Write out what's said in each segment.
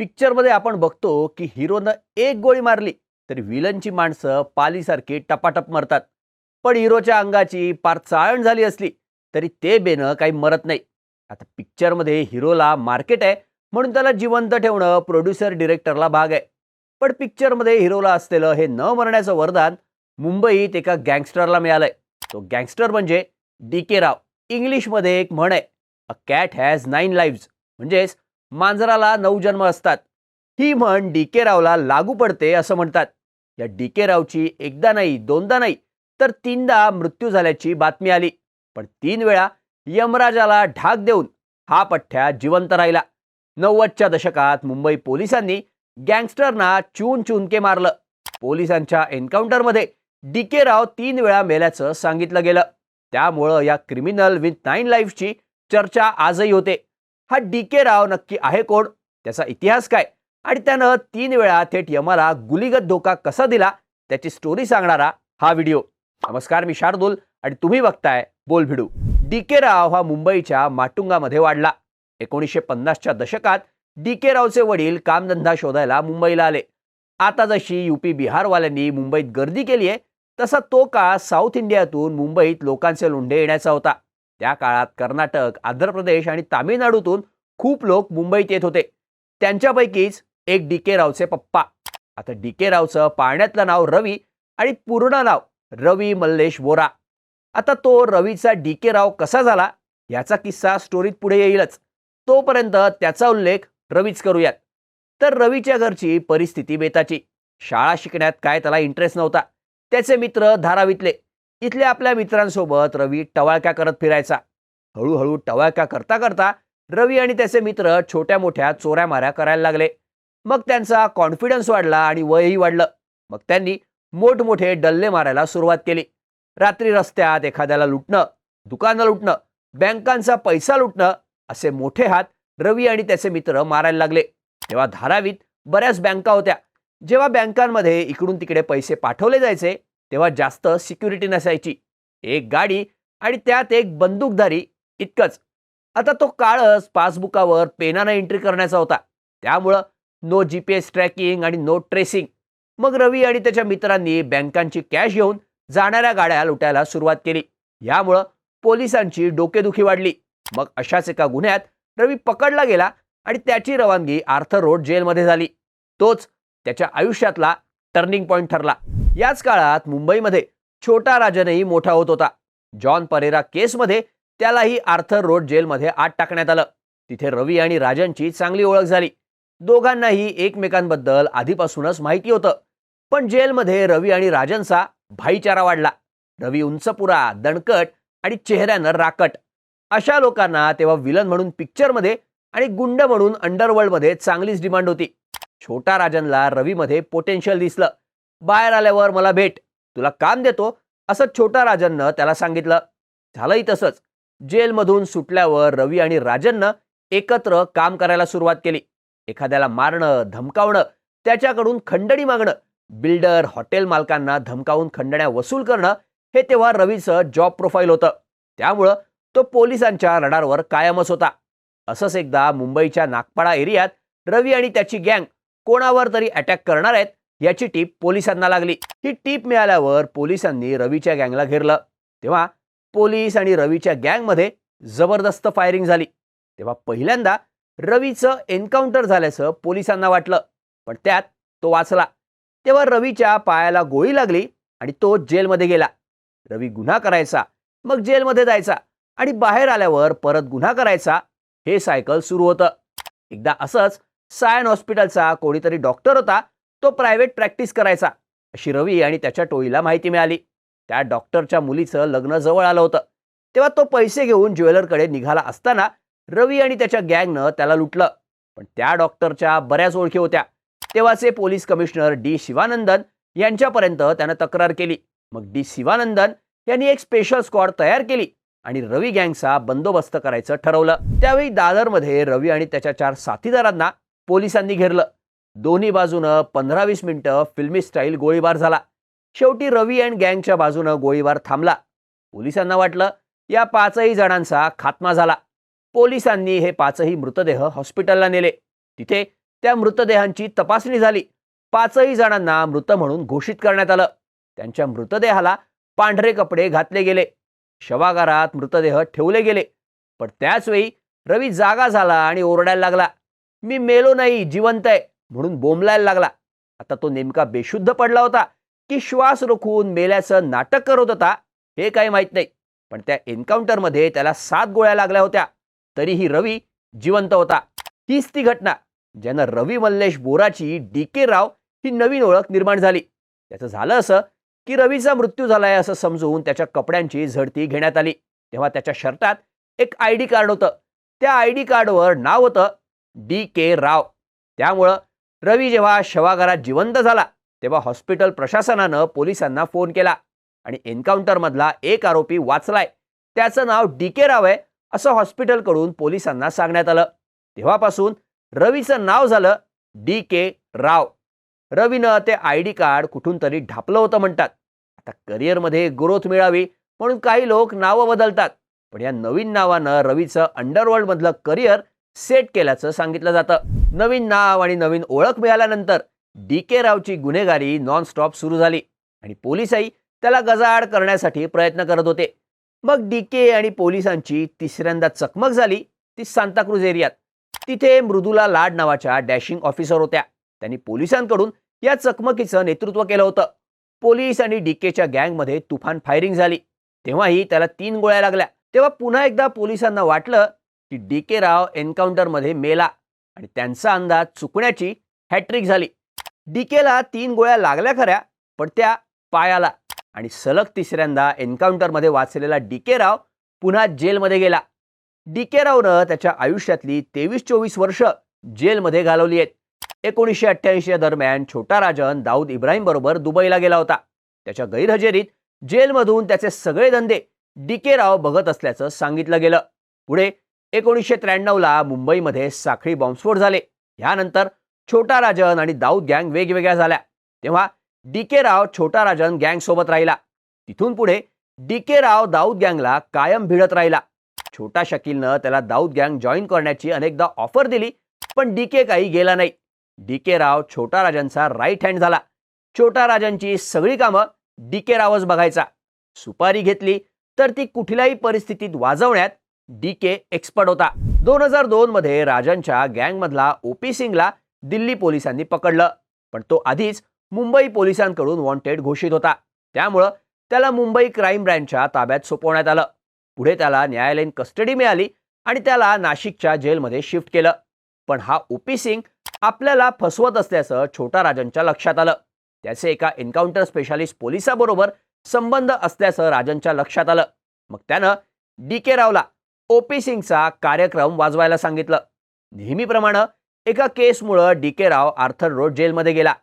पिक्चरमध्ये आपण बघतो की हिरोनं एक गोळी मारली तरी विलनची माणसं पालीसारखी टपाटप मरतात. पण हिरोच्या अंगाची पार चाळण झाली असली तरी ते बेनं काही मरत नाही. आता पिक्चरमध्ये हिरोला मार्केट आहे म्हणून त्याला जिवंत ठेवणं प्रोड्युसर डिरेक्टरला भाग आहे. पण पिक्चरमध्ये हिरोला असलेलं हे न मरण्याचं वरदान मुंबईत एका गँगस्टरला मिळालंय. तो गँगस्टर म्हणजे डी के राव. इंग्लिशमध्ये एक म्हण आहे a cat has nine lives म्हणजेच मांजराला नऊ जन्म असतात. ही म्हण डी के रावला लागू पडते असं म्हणतात. या डी के रावची एकदा नाही दोनदा नाही तर तीनदा मृत्यू झाल्याची बातमी आली. पण तीन वेळा यमराजाला ढाक देऊन हा पठ्ठ्या जिवंत राहिला. नव्वदच्या दशकात मुंबई पोलिसांनी गँगस्टरना चून चुनके मारलं. पोलिसांच्या एन्काउंटरमध्ये डी के राव तीन वेळा मेल्याचं सांगितलं गेलं. त्यामुळं या क्रिमिनल विथ नाईन लाईफची चर्चा आजही होते. हा डी के राव नक्की आहे कोण? त्याचा इतिहास काय? आणि त्यानं तीन वेळा थेट यमाला गुलीगत धोका कसा दिला? त्याची स्टोरी सांगणारा हा व्हिडिओ नमस्कार मी शार्दूल आणि तुम्ही बघताय बोल भिडू. डी के राव हा मुंबईच्या माटुंगामध्ये वाढला. एकोणीसशे पन्नासच्या दशकात डी के रावचे वडील कामधंदा शोधायला मुंबईला आले. आता जशी युपी बिहारवाल्यांनी मुंबईत गर्दी केली आहे तसा तो काळ साऊथ इंडियातून मुंबईत लोकांचे लोंढे येण्याचा होता. त्या काळात कर्नाटक आंध्र प्रदेश आणि तामिळनाडूतून खूप लोक मुंबईत येत होते. त्यांच्यापैकीच एक डी के रावचे पप्पा. आता डी के रावचं पाळण्यातलं नाव रवी आणि पूर्ण नाव रवी मल्लेश वोरा. आता तो रवीचा डी के राव कसा झाला याचा किस्सा स्टोरीत पुढे येईलच. तोपर्यंत त्याचा उल्लेख रवीच करूयात. तर रवीच्या घरची परिस्थिती बेताची. शाळा शिकण्यात काय त्याला इंटरेस्ट नव्हता. त्याचे मित्र धारावीतले. इथल्या आपल्या मित्रांसोबत रवी टवाळक्या करत फिरायचा. हळूहळू टवाळक्या करता करता रवी आणि त्याचे मित्र छोट्या मोठ्या चोऱ्या माऱ्या करायला लागले. मग त्यांचा कॉन्फिडन्स वाढला आणि वयही वाढलं. मग त्यांनी मोठमोठे डल्ले मारायला सुरुवात केली. रात्री रस्त्यात एखाद्याला लुटणं दुकानं लुटणं बँकांचा पैसा लुटणं असे मोठे हात रवी आणि त्याचे मित्र मारायला लागले. तेव्हा धारावीत बऱ्याच बँका होत्या. जेव्हा बँकांमध्ये इकडून तिकडे पैसे पाठवले जायचे तेव्हा जास्त सिक्युरिटी नसायची. एक गाडी आणि त्यात एक बंदूकधारी इतकंच. आता तो काळच पासबुकावर पेनानं एंट्री करण्याचा होता. त्यामुळं no G P S tracking आणि नो ट्रेसिंग मग रवी आणि त्याच्या मित्रांनी बँकांची कॅश घेऊन जाणाऱ्या गाड्या लुटायला सुरुवात केली. यामुळं पोलिसांची डोकेदुखी वाढली. मग अशाच एका गुन्ह्यात रवी पकडला गेला आणि त्याची रवानगी आर्थर रोड जेलमध्ये झाली. तोच त्याच्या आयुष्यातला टर्निंग पॉईंट ठरला. याच काळात मुंबईमध्ये छोटा राजनही मोठा होत होता. जॉन परेरा केसमध्ये त्यालाही आर्थर रोड जेलमध्ये आत टाकण्यात आलं. तिथे रवी आणि राजनची चांगली ओळख झाली. दोघांनाही एकमेकांबद्दल आधीपासूनच माहिती होतं. पण जेलमध्ये रवी आणि राजनचा भाईचारा वाढला. रवी उंचपुरा दणकट आणि चेहऱ्यानं राकट. अशा लोकांना तेव्हा विलन म्हणून पिक्चरमध्ये आणि गुंड म्हणून अंडरवर्ल्डमध्ये चांगलीच डिमांड होती. छोटा राजनला रवीमध्ये पोटेन्शियल दिसलं. बाहेर आल्यावर मला भेट. तुला काम देतो. असं छोटा राजननं त्याला सांगितलं. झालंही तसंच. जेलमधून सुटल्यावर रवी आणि राजननं एकत्र काम करायला सुरुवात केली. एखाद्याला मारणं धमकावणं त्याच्याकडून खंडणी मागणं बिल्डर हॉटेल मालकांना धमकावून खंडण्या वसूल करणं हे तेव्हा रवीचं जॉब प्रोफाईल होतं. त्यामुळं तो पोलिसांच्या रडारवर कायमच होता. असंच एकदा मुंबईच्या नागपाडा एरियात रवी आणि त्याची गँग कोणावर तरी अटॅक करणार आहेत याची टीप पोलिसांना लागली. ही टीप मिळाल्यावर पोलिसांनी रवीच्या गँगला घेरलं. तेव्हा पोलीस आणि रवीच्या गँगमध्ये जबरदस्त फायरिंग झाली. तेव्हा पहिल्यांदा रवीचं एन्काउंटर झाल्याचं पोलिसांना वाटलं. पण त्यात तो वाचला. तेव्हा रवीच्या पायाला गोळी लागली आणि तो जेलमध्ये गेला. रवी गुन्हा करायचा मग जेलमध्ये जायचा आणि बाहेर आल्यावर परत गुन्हा करायचा हे सायकल सुरू होतं. एकदा असंच सायन हॉस्पिटलचा कोणीतरी डॉक्टर होता तो प्रायव्हेट प्रॅक्टिस करायचा. अशी रवी आणि त्याच्या टोळीला माहिती मिळाली. त्या डॉक्टरच्या मुलीचं लग्न जवळ आलं होतं. तेव्हा तो पैसे घेऊन ज्वेलरकडे निघाला असताना रवी आणि त्याच्या गँगनं त्याला लुटलं. पण त्या डॉक्टरच्या बऱ्याच ओळखी होत्या. तेव्हाचे पोलीस कमिशनर डी शिवानंदन यांच्यापर्यंत त्यानं तक्रार केली. मग डी शिवानंदन यांनी एक स्पेशल स्क्वॉड तयार केली आणि रवी गँगचा बंदोबस्त करायचं ठरवलं. त्यावेळी दादरमध्ये रवी आणि त्याच्या चार साथीदारांना पोलिसांनी घेरलं. दोन्ही बाजूनं पंधरा वीस मिनिटं फिल्मी स्टाईल गोळीबार झाला. शेवटी रवी अँड गँगच्या बाजूनं गोळीबार थांबला. पोलिसांना वाटलं या पाचही जणांचा खात्मा झाला. पोलिसांनी हे पाचही मृतदेह हॉस्पिटलला नेले. तिथे त्या मृतदेहांची तपासणी झाली. पाचही जणांना मृत म्हणून घोषित करण्यात आलं. त्यांच्या मृतदेहाला पांढरे कपडे घातले गेले. शवागारात मृतदेह ठेवले गेले. पण त्याचवेळी रवी जागा झाला आणि ओरडायला लागला. मी मेलो नाही जिवंत आहे. म्हणून बोंबलायला लागला. आता तो नेमका बेशुद्ध पडला होता की श्वास रोखून मेल्याचं नाटक करत होता हे काही माहीत नाही. पण त्या एन्काउंटरमध्ये त्याला सात गोळ्या लागल्या होत्या. तरीही रवी जिवंत होता. हीच ती घटना ज्यानं रवी मल्लेश बोराची डी के राव ही नवीन ओळख निर्माण झाली. त्याचं झालं असं की रवीचा मृत्यू झालाय असं समजून त्याच्या कपड्यांची झडती घेण्यात आली. तेव्हा त्याच्या शर्टात एक आय डी कार्ड होतं. त्या आय डी कार्डवर नाव होतं डी के राव. त्यामुळं रवी जेव्हा शवागारात जिवंत झाला तेव्हा हॉस्पिटल प्रशासनानं पोलिसांना फोन केला आणि एन्काउंटरमधला एक आरोपी वाचलाय. त्याचं नाव डी के राव आहे असं हॉस्पिटलकडून पोलिसांना सांगण्यात आलं. तेव्हापासून रवीचं नाव झालं डी के राव. रवीनं ते आय डी कार्ड कुठून तरी ढापलं होतं म्हणतात. आता करिअरमध्ये ग्रोथ मिळावी म्हणून काही लोक नावं बदलतात पण या नवीन नावानं रवीचं अंडरवर्ल्डमधलं करिअर सेट केल्याचं सांगितलं जातं. नवीन नाव आणि नवीन ओळख मिळाल्यानंतर डी के रावची गुन्हेगारी नॉनस्टॉप सुरू झाली आणि पोलिसही त्याला गजाआड करण्यासाठी प्रयत्न करत होते. मग डी के आणि पोलिसांची तिसऱ्यांदा चकमक झाली ती सांताक्रूज एरियात. तिथे मृदुला लाड नावाच्या डॅशिंग ऑफिसर होत्या. त्यांनी पोलिसांकडून या चकमकीचं नेतृत्व केलं होतं. पोलीस आणि डी केच्या गँगमध्ये तुफान फायरिंग झाली. तेव्हाही त्याला तीन गोळ्या लागल्या. तेव्हा पुन्हा एकदा पोलिसांना वाटलं की डी के राव एन्काउंटरमध्ये मेला आणि त्यांचा अंदाज चुकण्याची हॅट्रिक झाली. डी केला तीन गोळ्या लागल्या खऱ्या पण त्या पायाला आणि सलग तिसऱ्यांदा एन्काउंटरमध्ये वाचलेला डी के राव पुन्हा जेलमध्ये गेला. डी के रावनं त्याच्या आयुष्यातली तेवीस चोवीस वर्ष जेलमध्ये घालवली आहेत. एकोणीसशे अठ्ठ्याऐंशी दरम्यान छोटा राजन दाऊद इब्राहिम बरोबर दुबईला गेला होता. त्याच्या गैरहजेरीत जेलमधून त्याचे सगळे धंदे डी के राव बघत असल्याचं सांगितलं गेलं. पुढे एकोणीसशे त्र्याण्णवला मुंबईमध्ये साखळी बॉम्बस्फोट झाले. यानंतर छोटा राजन आणि दाऊद गँग वेगवेगळ्या झाल्या. तेव्हा डी के राव छोटा राजन गँग सोबत राहिला. तिथून पुढे डी के राव दाऊद गँगला कायम भिडत राहिला. छोटा शकीलनं त्याला दाऊद गँग जॉईन करण्याची अनेकदा ऑफर दिली पण डी के काही गेला नाही. डी के राव छोटा राजांचा राईट हँड झाला. छोटा राजांची सगळी कामं डी के रावच बघायचा. सुपारी घेतली तर ती कुठल्याही परिस्थितीत वाजवण्यात डी के एक्सपर्ट होता. दोन हजार दोन मध्ये राजांच्या गँगमधला ओपी सिंगला दिल्ली पोलिसांनी पकडलं. पण तो आधीच मुंबई पोलिसांकडून वॉन्टेड घोषित होता. त्यामुळं त्याला मुंबई क्राईम ब्रँचच्या ताब्यात सोपवण्यात आलं. पुढे त्याला न्यायालयीन कस्टडी मिळाली आणि त्याला नाशिकच्या जेलमध्ये शिफ्ट केलं. पण हा ओपी सिंग आपल्याला फसवत असल्याचं छोटा राजांच्या लक्षात आलं. त्याचे एका एन्काउंटर स्पेशालिस्ट पोलिसाबरोबर संबंध असल्याचं राजनच्या लक्षात आलं. मग त्यानं डी के रावला. ओपी सिंगचा कार्यक्रम वाजवायला सांगितलं. नेहमीप्रमाणे एका केसमुळं D K Rao Arthur Road जेलमध्ये गेला.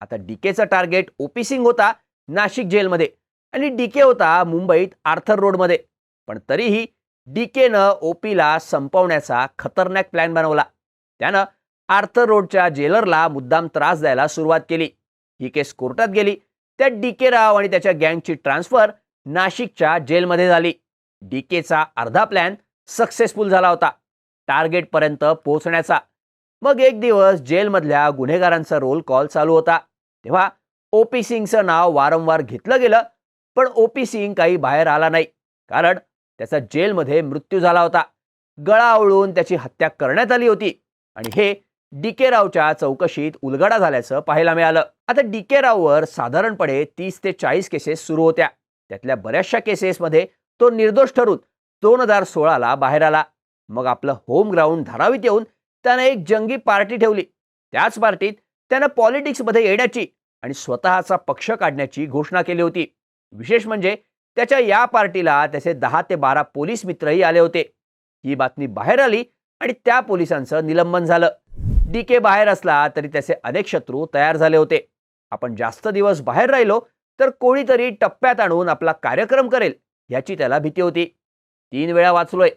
आता डी केचं टार्गेट ओपी सिंग होता नाशिक जेलमध्ये आणि डी के होता मुंबईत आर्थर रोडमध्ये. पण तरीही डी केनं ओपीला संपवण्याचा खतरनाक प्लॅन बनवला. त्यानं आर्थर रोडच्या जेलरला मुद्दाम त्रास द्यायला सुरुवात केली. ही केस कोर्टात गेली. त्यात डी के राव आणि त्याच्या गँगची ट्रान्सफर नाशिकच्या जेलमध्ये झाली. डी केचा अर्धा प्लॅन सक्सेसफुल झाला होता. टार्गेटपर्यंत पोहोचण्याचा. मग एक दिवस जेलमधल्या गुन्हेगारांचा रोल कॉल चालू होता. तेव्हा ओपी सिंगचं नाव वारंवार घेतलं गेलं पण ओपी सिंग काही बाहेर आला नाही. कारण त्याचा जेलमध्ये मृत्यू झाला होता. गळा आवळून त्याची हत्या करण्यात आली होती. आणि हे डी के रावच्या चौकशीत उलगडा झाल्याचं पाहायला मिळालं. आता डी के राववर साधारणपणे तीस ते चाळीस केसेस सुरू होत्या. त्यातल्या बऱ्याचशा केसेसमध्ये तो निर्दोष ठरून दोन हजार सोळाला बाहेर आला. मग आपलं होम ग्राउंड धारावीत येऊन त्यानं एक जंगी पार्टी ठेवली. त्याच पार्टीत त्यानं पॉलिटिक्समध्ये येण्याची आणि स्वतःचा पक्ष काढण्याची घोषणा केली होती. विशेष म्हणजे त्याच्या या पार्टीला त्याचे दहा ते बारा पोलीस मित्रही आले होते. ही बातमी बाहेर आली आणि त्या पोलिसांचं निलंबन झालं. डी के बाहेर असला तरी त्याचे अनेक शत्रू तयार झाले होते. आपण जास्त दिवस बाहेर राहिलो तर कोणीतरी टप्प्यात आणून आपला कार्यक्रम करेल. याची त्याला भीती होती. तीन वेळा वाचलोय.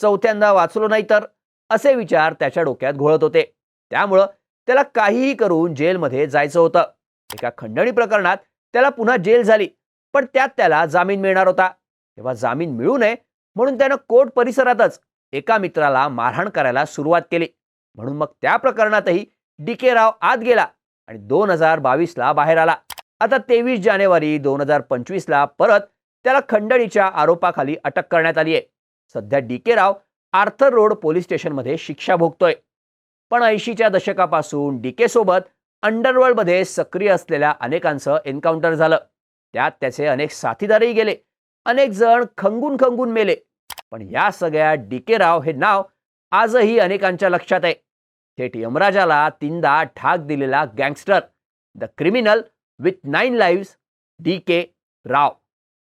चौथ्यांदा वाचलो नाही तर? असे विचार त्याच्या डोक्यात घोळत होते. त्यामुळं त्याला काहीही करून जेलमध्ये जायचं होतं. एका खंडणी प्रकरणात त्याला पुन्हा जेल झाली. पण त्यात त्याला जामीन मिळणार होता. तेव्हा जामीन मिळू नये म्हणून त्यानं कोर्ट परिसरातच एका मित्राला मारहाण करायला सुरुवात केली. म्हणून मग त्या प्रकरणातही डी के राव आत गेला आणि दोन हजार बावीसला बाहेर आला. आता तेवीस जानेवारी दोन हजार पंचवीसला परत त्याला खंडणीच्या आरोपाखाली अटक करण्यात आली आहे. सध्या D K Rao Arthur Road police स्टेशनमध्ये शिक्षा भोगतोय. पण ऐंशीच्या दशकापासून डी के सोबत अंडरवर्ल्डमध्ये सक्रिय असलेल्या अनेकांचं एन्काउंटर झालं. त्यात त्याचे अनेक साथीदारही गेले. अनेक जण खंगून खंगून मेले. पण या सगळ्या डी के राव हे नाव आजही अनेकांच्या लक्षात आहे. थेट यमराजाला तीनदा ठाक दिलेला gangster the criminal with nine lives D K Rao.